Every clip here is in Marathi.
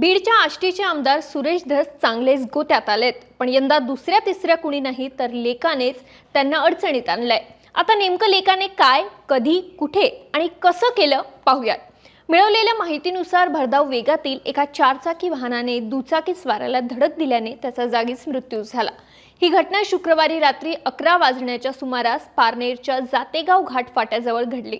बीडच्या आष्टीचे आमदार सुरेश धस चांगलेच गोत्यात आलेत. पण यंदा दुसऱ्या तिसऱ्या कुणी नाही तर लेकानेच त्यांना अडचणीत आणलंय. आता नेमकं लेकाने काय कधी कुठे आणि कसं केलं पाहूयात. मिळवलेल्या माहितीनुसार भरधाव वेगातील एका चारचाकी वाहनाने दुचाकी स्वाराला धडक दिल्याने त्याचा जागीच मृत्यू झाला. ही घटना शुक्रवारी रात्री अकरा वाजण्याच्या सुमारास पारनेरच्या जातेगाव घाट फाट्याजवळ घडली.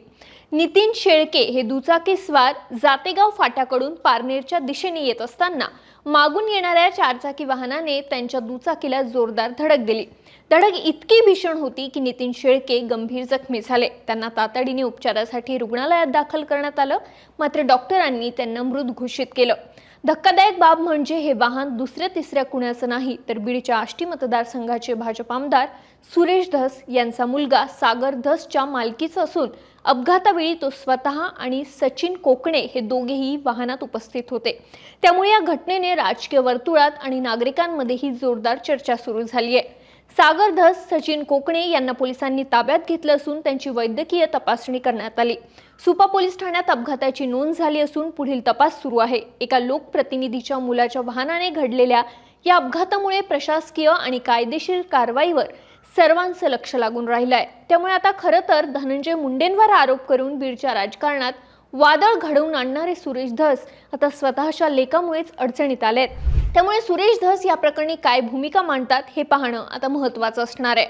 नितीन शेळके हे दुचाकी स्वार जातेगाव फाट्याकडून पारनेरच्या दिशेने येत असताना मागून येणाऱ्या चारचाकी वाहनाने त्यांच्या दुचाकीला जोरदार धडक दिली. धडक इतकी भीषण होती की नितीन शेळके गंभीर जखमी झाले. त्यांना तातडीने उपचारासाठी रुग्णालयात दाखल करण्यात आलं. मात्र डॉक्टरांनी त्यांना मृत घोषित केलं. धक्कादायक बाब म्हणजे हे वाहन दुसऱ्या तिसऱ्या कुणाचं नाही तर बीडच्या आष्टी मतदारसंघाचे भाजप आमदार सुरेश धस यांचा मुलगा सागर धसच्या मालकीचं असून अपघातावेळी तो स्वतः आणि सचिन कोकणे हे दोघेही वाहनात उपस्थित होते. त्यामुळे या घटनेने राजकीय वर्तुळात आणि नागरिकांमध्येही जोरदार चर्चा सुरू झाली आहे. सागर धस सचिन कोकणे यांना पोलिसांनी ताब्यात घेतलं असून त्यांची वैद्यकीय तपासणी करण्यात आली. सुपा पोलीस ठाण्यात अपघाताची नोंद झाली असून पुढील तपास सुरू आहे. एका लोकप्रतिनिधीच्या मुलाच्या वाहनाने घडलेल्या या अपघातामुळे प्रशासकीय आणि कायदेशीर कारवाईवर सर्वांचं लक्ष लागून राहिलं आहे त्यामुळे आता खरं तर धनंजय मुंडेंवर आरोप करून बीडच्या राजकारणात वादळ घडवून आणणारे सुरेश धस आता स्वतःच्या लेखामुळेच अडचणीत आलेत. त्यामुळे सुरेश धस या प्रकरणी काय भूमिका मांडतात हे पाहणं आता महत्त्वाचं असणार आहे.